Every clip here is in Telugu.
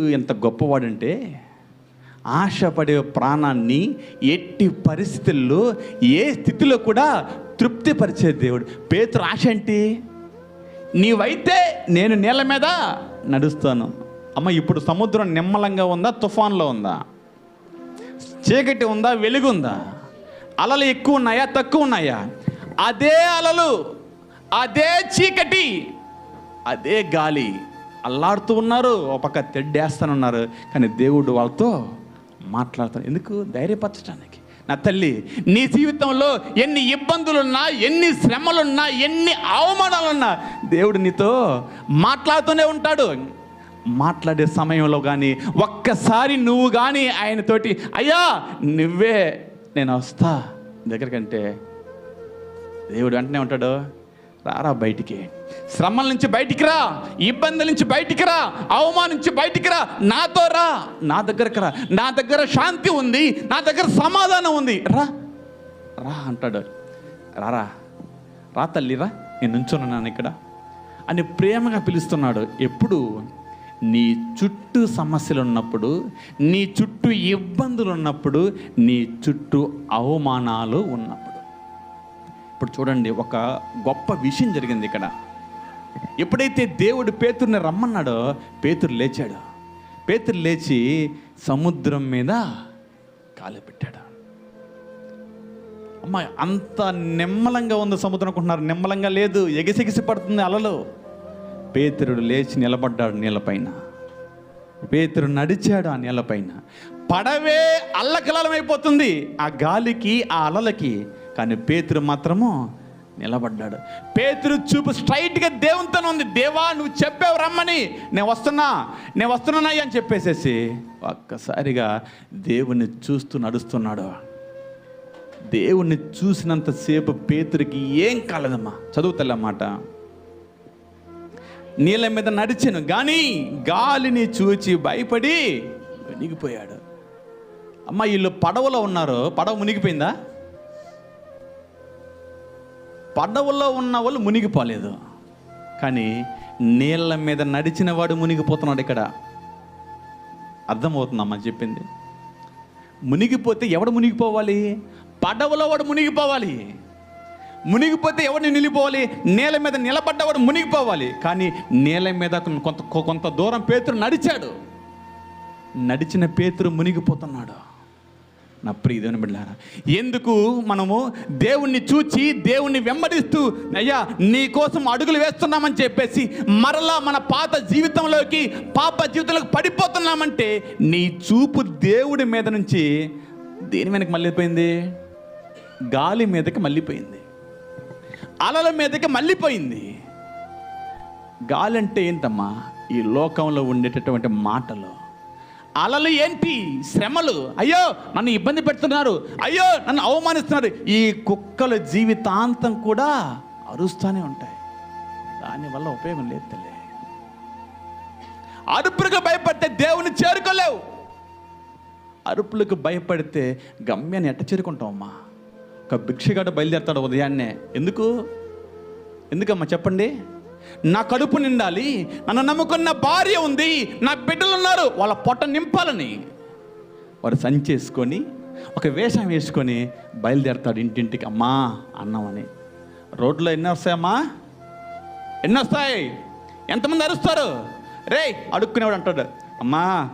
ఎంత గొప్పవాడంటే ఆశపడే ప్రాణాన్ని ఎట్టి పరిస్థితుల్లో ఏ స్థితిలో కూడా తృప్తిపరిచే దేవుడు. పేతురు ఆశ ఏంటి? నీవైతే నేను నీళ్ళ మీద నడుస్తాను. అమ్మ ఇప్పుడు సముద్రం నిమ్మలంగా ఉందా తుఫాన్లో ఉందా? చీకటి ఉందా వెలుగు ఉందా? అలలు ఎక్కువ ఉన్నాయా తక్కువ ఉన్నాయా? అదే అలలు అదే చీకటి అదే గాలి. అల్లాడుతూ ఉన్నారు ఒక పక్క తెడ్డేస్తానున్నారు కానీ దేవుడు వాళ్ళతో మాట్లాడతాడు. ఎందుకు? ధైర్యపరచడానికి నా తల్లి నీ జీవితంలో ఎన్ని ఇబ్బందులున్నా ఎన్ని శ్రమలున్నా ఎన్ని అవమానాలున్నా దేవుడు నీతో మాట్లాడుతూనే ఉంటాడు. మాట్లాడే సమయంలో కానీ ఒక్కసారి నువ్వు కానీ ఆయనతోటి అయ్యా నువ్వే నేను వస్తా. దగ్గరకంటే దేవుడు వెంటనే ఉంటాడు రారా బయటికి. శ్రమల నుంచి బయటికి రా ఇబ్బందుల నుంచి బయటికి రా అవమానం నుంచి బయటికి రా నాతో రా. నా దగ్గరకు రా. నా దగ్గర శాంతి ఉంది నా దగ్గర సమాధానం ఉంది. రా రా అంటాడు. రారా రా. తల్లి రా. నేను నుంచున్నాను ఇక్కడ. అని ప్రేమగా పిలుస్తున్నాడు. ఎప్పుడు? నీ చుట్టూ సమస్యలు ఉన్నప్పుడు నీ చుట్టూ ఇబ్బందులు ఉన్నప్పుడు నీ చుట్టూ అవమానాలు ఉన్నప్పుడు. ఇప్పుడు చూడండి ఒక గొప్ప విషయం జరిగింది ఇక్కడ. ఎప్పుడైతే దేవుడు పేతుర్ని రమ్మన్నాడో పేతురు లేచాడు. పేతురు లేచి సముద్రం మీద కాలుపెట్టాడు అమ్మ అంత నిమ్మలంగా ఉంది సముద్రం అనుకుంటున్నారు. నిమ్మలంగా లేదు. ఎగిసెగిసి పడుతుంది అలలు. పేతురుడు లేచి నిలబడ్డాడు నీళ్ళపైన పేతురు నడిచాడు ఆ నీళ్ళపైన పడవే అల్లకలమైపోతుంది ఆ గాలికి ఆ అలలకి. కానీ పేతురు మాత్రము నిలబడ్డాడు. పేతురు చూపు స్ట్రైట్గా దేవునితో ఉంది దేవా నువ్వు చెప్పావు రమ్మని. నేను వస్తున్నా. నేను వస్తున్నానయ్యా అని చెప్పేసేసి ఒక్కసారిగా దేవుణ్ణి చూస్తూ నడుస్తున్నాడు. దేవుణ్ణి చూసినంతసేపు పేతురికి ఏం కాలేదమ్మా? చదువుతల్లమాట నీళ్ళ మీద నడిచాను. కానీ గాలిని చూచి భయపడి మునిగిపోయాడు. అమ్మ వీళ్ళు పడవలో ఉన్నారు? పడవ మునిగిపోయిందా? పడవలో ఉన్న వాళ్ళు మునిగిపోలేదు. కానీ నీళ్ళ మీద నడిచిన వాడు మునిగిపోతున్నాడు ఇక్కడ. అర్థమవుతుందమ్మా చెప్పింది? మునిగిపోతే ఎవడు మునిగిపోవాలి? పడవలో వాడు మునిగిపోవాలి. మునిగిపోతే ఎవరిని నిలిపోవాలి? నేల మీద నిలబడ్డవాడు మునిగిపోవాలి. కానీ నేల మీద కొంత కొంత దూరం పేతురు నడిచాడు. నడిచిన పేతురు మునిగిపోతున్నాడు. నా ప్రియ దేవుని బిడ్డారా ఎందుకు మనము దేవుణ్ణి చూచి దేవుణ్ణి వెంబడిస్తూ అయ్యా నీ కోసం అడుగులు వేస్తున్నామని చెప్పేసి మరలా మన పాత జీవితంలోకి పాప జీవితంలోకి పడిపోతున్నామంటే నీ చూపు దేవుడి మీద నుంచి దేని మీదకి మళ్ళీపోయింది? గాలి మీదకి మళ్ళీపోయింది. అలల మీదకి మళ్ళీపోయింది. గాలి అంటే ఏంటమ్మా? ఈ లోకంలో ఉండేటటువంటి మాటలు. అలలు ఏంటి? శ్రమలు. అయ్యో నన్ను ఇబ్బంది పెడుతున్నారు. అయ్యో నన్ను అవమానిస్తున్నారు. ఈ కుక్కల జీవితాంతం కూడా అరుస్తూనే ఉంటాయి. దానివల్ల ఉపయోగం లేదు తల్లి. అరుపులకు భయపడితే దేవుని చేరుకోలేవు. అరుపులకు భయపడితే గమ్యాన్ని ఎట్ట చేరుకుంటామమ్మా ఒక భిక్షగాడు బయలుదేరతాడు ఉదయాన్నే. ఎందుకు? ఎందుకమ్మా చెప్పండి? నా కడుపు నిండాలి నన్ను నమ్ముకున్న భార్య ఉంది నా బిడ్డలు ఉన్నారు వాళ్ళ పొట్ట నింపాలని. వాడు సంచేసుకొని ఒక వేషం వేసుకొని బయలుదేరతాడు ఇంటింటికి. అమ్మా అన్నం అని రోడ్లో ఎన్ని వస్తాయమ్మా? ఎన్ని వస్తాయి? ఎంతమంది అరుస్తారు? రే అడుక్కునేవాడు అంటాడు. అమ్మా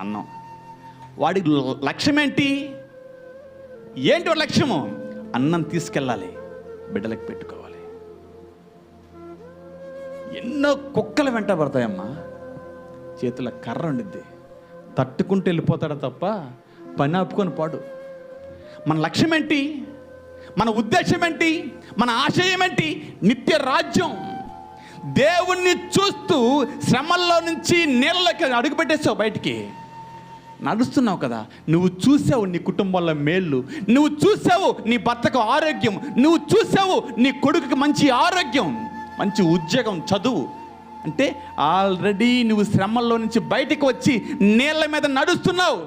అన్నం. వాడి లక్ష్యం ఏంటి? ఏంటి వాడి లక్ష్యము? అన్నం తీసుకెళ్ళాలి బిడ్డలకు పెట్టుకోవాలి. ఎన్నో కుక్కలు వెంట పడతాయమ్మా. చేతుల కర్ర ఉండిద్ది. తట్టుకుంటూ వెళ్ళిపోతాడు తప్ప పని ఆపుకొని పాడు. మన లక్ష్యం ఏంటి? మన ఉద్దేశం ఏంటి? మన ఆశయం ఏంటి? నిత్య రాజ్యం. దేవుణ్ణి చూస్తూ శ్రమల్లో నుంచి నీళ్ళకి అడుగుపెట్టేస్తావు బయటికి. నడుస్తున్నావు కదా. నువ్వు చూసావు నీ కుటుంబంలో మేళ్ళు. నువ్వు చూసావు నీ భర్తకు ఆరోగ్యం. నువ్వు చూసావు నీ కొడుకుకి మంచి ఆరోగ్యం. మంచి ఉద్యోగం చదువు. అంటే ఆల్రెడీ నువ్వు శ్రమల్లో నుంచి బయటికి వచ్చి నీళ్ళ మీద నడుస్తున్నావు.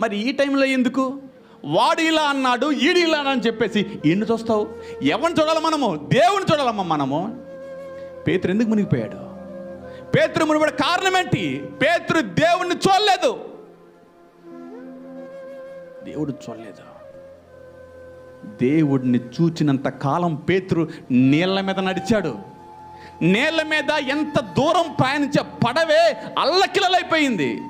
మరి ఈ టైంలో ఎందుకు? వాడు ఇలా అన్నాడు ఈడు ఇలా అని చెప్పేసి ఎన్ని చూస్తావు? ఎవరిని చూడాలి మనము? దేవుని చూడాలమ్మా మనము. పేతురు ఎందుకు మునిగిపోయాడు? పేతురు మునిపడే కారణం ఏంటి? పేతురు దేవుణ్ణి చూడలేదు. దేవుడు చూడలేదు. దేవుడిని చూచినంత కాలం పేతురు నీళ్ళ మీద నడిచాడు. నీళ్ళ మీద ఎంత దూరం ప్రయాణించే పడవే అల్లకిలలైపోయింది.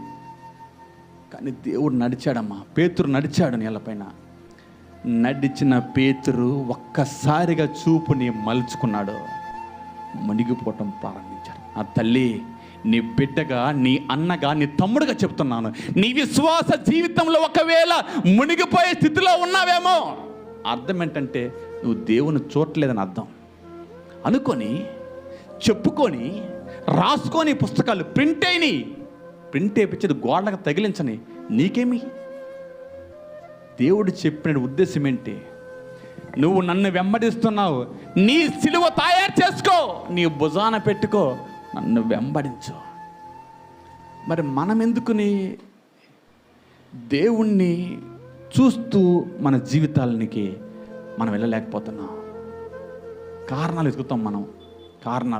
కానీ దేవుడు నడిచాడమ్మా. పేతురు నడిచాడు నీళ్ళపైన నడిచిన పేతురు ఒక్కసారిగా చూపుని మలుచుకున్నాడు. మునిగిపోవటం ప్రారంభించాడు. ఆ తల్లి నీ బిడ్డగా నీ అన్నగా నీ తమ్ముడుగా చెప్తున్నాను. నీ విశ్వాస జీవితంలో ఒకవేళ మునిగిపోయే స్థితిలో ఉన్నావేమో అర్థం ఏంటంటే నువ్వు దేవుని చూడలేదని అర్థం. అనుకొని చెప్పుకొని రాసుకొని పుస్తకాలు ప్రింట్ అయినాయి ప్రింట్ వేయించేది గోడలకు తగిలించని నీకేమి? దేవుడు చెప్పిన ఉద్దేశం ఏంటి? నువ్వు నన్ను వెంబడిస్తున్నావు. నీ సిలువ తయారు చేసుకో. నీ భుజాన పెట్టుకో. నన్ను వెంబడించు. మరి మనం ఎందుకుని దేవుణ్ణి చూస్తూ మన జీవితాలనికి మనం వెళ్ళలేకపోతున్నాం. కారణాలు వెతుకుతాం మనం. కారణాలు